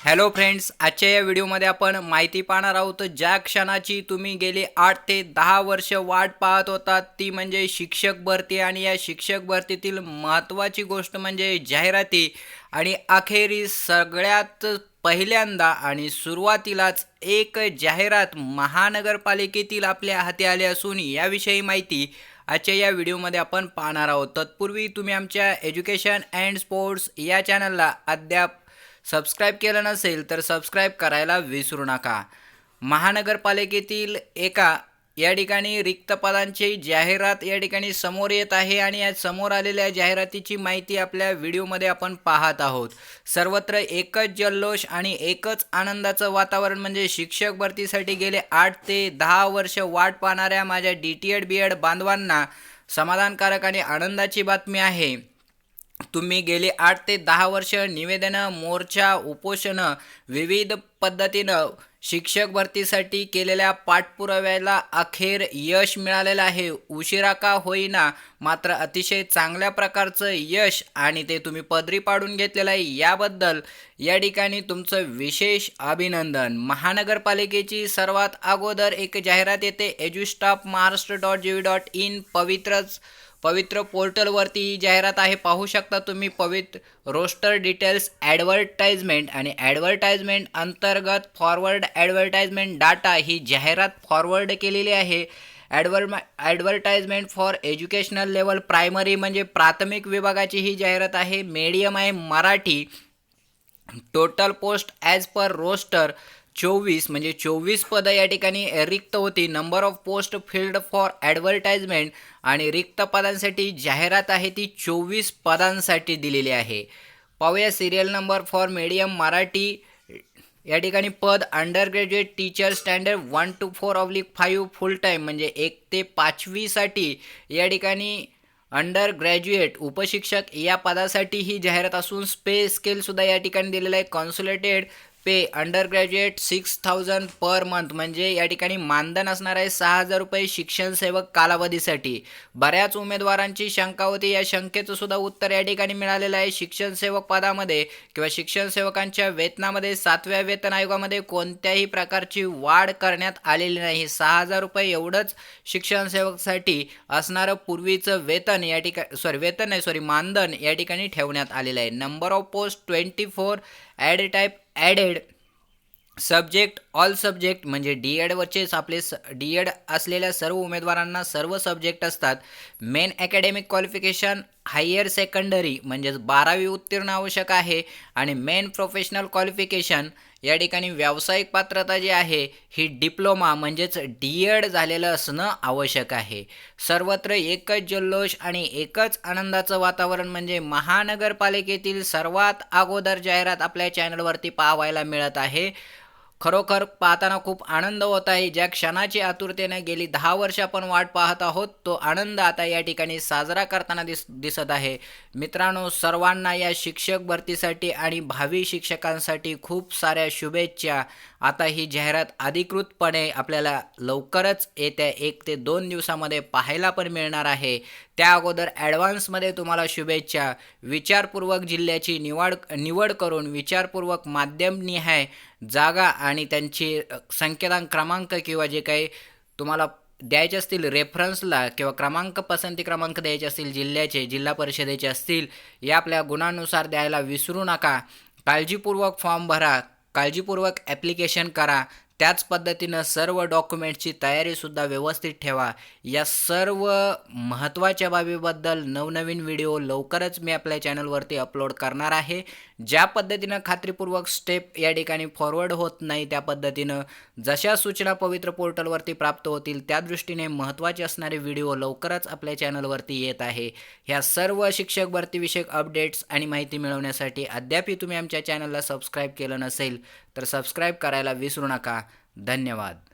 Hello friends आजच्या या व्हिडिओमध्ये आपण माहिती पाहणार आहोत ज्या क्षणाची तुम्ही गेली आठ ते दहा वर्ष वाट पाहत होता ती म्हणजे शिक्षक भरती. आणि या शिक्षक भरतीतील महत्त्वाची गोष्ट म्हणजे जाहिराती. आणि अखेरीस सगळ्यात पहिल्यांदा आणि सुरुवातीलाच एक जाहिरात महानगरपालिकेतील आपल्या हाती आली असून याविषयी माहिती आजच्या या व्हिडिओमध्ये आपण पाहणार आहोत. तत्पूर्वी तुम्ही आमच्या एज्युकेशन अँड स्पोर्ट्स या चॅनलला अद्याप सबस्क्राईब केलं नसेल तर सबस्क्राईब करायला विसरू नका. महानगरपालिकेतील एका या ठिकाणी रिक्त पदांची जाहिरात या ठिकाणी समोर येत आहे आणि या समोर आलेल्या जाहिरातीची माहिती आपल्या व्हिडिओमध्ये आपण पाहत आहोत. सर्वत्र एकच जल्लोष आणि एकच आनंदाचं वातावरण म्हणजे शिक्षक भरतीसाठी गेले आठ ते दहा वर्ष वाट पाहणाऱ्या माझ्या D T Ed B Ed बांधवांना समाधानकारक आणि आनंदाची बातमी आहे. तुम्ही गेली आठ ते दहा वर्ष निवेदनं मोर्चा उपोषणं विविध पद्धतीनं शिक्षक भरतीसाठी केलेल्या पाठपुराव्याला अखेर यश मिळालेलं आहे. उशिरा का होईना मात्र अतिशय चांगल्या प्रकारचं यश आणि ते तुम्ही पदरी पाडून घेतलेलं आहे. याबद्दल या ठिकाणी तुमचं विशेष अभिनंदन. महानगरपालिकेची सर्वात अगोदर एक जाहिरात येते Edustaff Maharashtra dot G V dot in पवित्रच पवित्र पोर्टलवरती ही जाहिरात आहे. पाहू शकता तुम्ही पवित्र रोस्टर डिटेल्स ॲडव्हर्टाइजमेंट आणि ॲडव्हर्टाइजमेंट अंतर्गत फॉरवर्ड ॲडव्हर्टाइजमेंट डाटा ही जाहिरात फॉरवर्ड केलेली आहे. Adver advertisement for educational level primary म्हणजे प्राथमिक विभागाची ही जाहिरात आहे. मीडियम आहे Marathi. Total post as per roster चोवीस म्हणजे चोवीस पदं या ठिकाणी रिक्त होती. Number of post filled for advertisement आणि रिक्त पदांसाठी जाहिरात आहे ती चोवीस पदांसाठी दिलेली आहे. पाहूया serial number for medium Marathi. या ठिकाणी पद under graduate teacher standard one two four oblique five full time म्हणजे एक ते पाचवीसाठी या ठिकाणी अंडर ग्रॅज्युएट उपशिक्षक या पदासाठी ही जाहिरात असून स्पे स्केलसुद्धा या ठिकाणी दिलेलं आहे. Consolidated pay under graduate six thousand per month म्हणजे या ठिकाणी मानधन असणार आहे सहा हजार रुपये शिक्षण सेवक कालावधीसाठी. बऱ्याच उमेदवारांची शंका होती. या शंकेचं सुद्धा उत्तर या ठिकाणी मिळालेलं आहे. शिक्षण सेवक पदामध्ये किंवा शिक्षण सेवकांच्या वेतनामध्ये सातव्या वेतन आयोगामध्ये कोणत्याही प्रकारची वाढ करण्यात आलेली नाही. सहा हजार रुपये एवढंच शिक्षण सेवकसाठी असणारं पूर्वीचं वेतन या ठिकाणी सॉरी वेतन नाही सॉरी मानधन या ठिकाणी ठेवण्यात आलेलं आहे. Number of post twenty four ad type added subject all subject म्हणजे डी एडवरचेच आपले स डी एड असलेल्या सर्व उमेदवारांना सर्व सब्जेक्ट असतात. Main academic qualification higher secondary म्हणजेच बारावी उत्तीर्ण आवश्यक आहे आणि मेन प्रोफेशनल क्वालिफिकेशन या ठिकाणी व्यावसायिक पात्रता जी आहे ही डिप्लोमा म्हणजेच डी एड झालेलं असणं आवश्यक आहे. सर्वत्र एकच जल्लोष आणि एकच आनंदाचं वातावरण म्हणजे महानगरपालिकेतील सर्वात अगोदर जाहिरात आपल्या चॅनलवरती पाहायला मिळत आहे. खरोखर पाहताना खूप आनंद होत आहे. ज्या क्षणाची आतुरतेने गेली दहा वर्ष आपण वाट पाहत आहोत तो आनंद आता या ठिकाणी साजरा करताना दिस दिसत आहे. मित्रांनो सर्वांना या शिक्षक भरतीसाठी आणि भावी शिक्षकांसाठी खूप साऱ्या शुभेच्छा. आता ही जाहिरात अधिकृतपणे आपल्याला लवकरच येत्या एक ते दोन दिवसामध्ये पाहायला पण मिळणार आहे. त्या अगोदर ॲडव्हान्समध्ये तुम्हाला शुभेच्छा. विचारपूर्वक जिल्ह्याची निवड निवड करून विचारपूर्वक माध्यमनिहाय जागा आणि त्यांची संकेतांक क्रमांक किंवा जे काही तुम्हाला द्यायचे असतील रेफरन्सला किंवा क्रमांक पसंती क्रमांक द्यायचे असतील जिल्ह्याचे जिल्हा परिषदेचे असतील या आपल्या गुणानुसार द्यायला विसरू नका. काळजीपूर्वक फॉर्म भरा काळजीपूर्वक ॲप्लिकेशन करा त्याच पद्धतीनं सर्व डॉक्युमेंटची तयारीसुद्धा व्यवस्थित ठेवा. या सर्व महत्त्वाच्या बाबीबद्दल नवनवीन व्हिडिओ लवकरच मी आपल्या चॅनलवरती अपलोड करणार आहे. ज्या पद्धतीनं खात्रीपूर्वक स्टेप या ठिकाणी फॉरवर्ड होत नाही त्या पद्धतीनं जशा सूचना पवित्र पोर्टलवरती प्राप्त होतील त्या दृष्टीने महत्त्वाचे असणारे व्हिडिओ लवकरच आपल्या चॅनलवरती येत आहे. ह्या सर्व शिक्षक भरतीविषयक अपडेट्स आणि माहिती मिळवण्यासाठी अद्यापही तुम्ही आमच्या चॅनलला सबस्क्राईब केलं नसेल तर सबस्क्राईब करायला विसरू नका. धन्यवाद.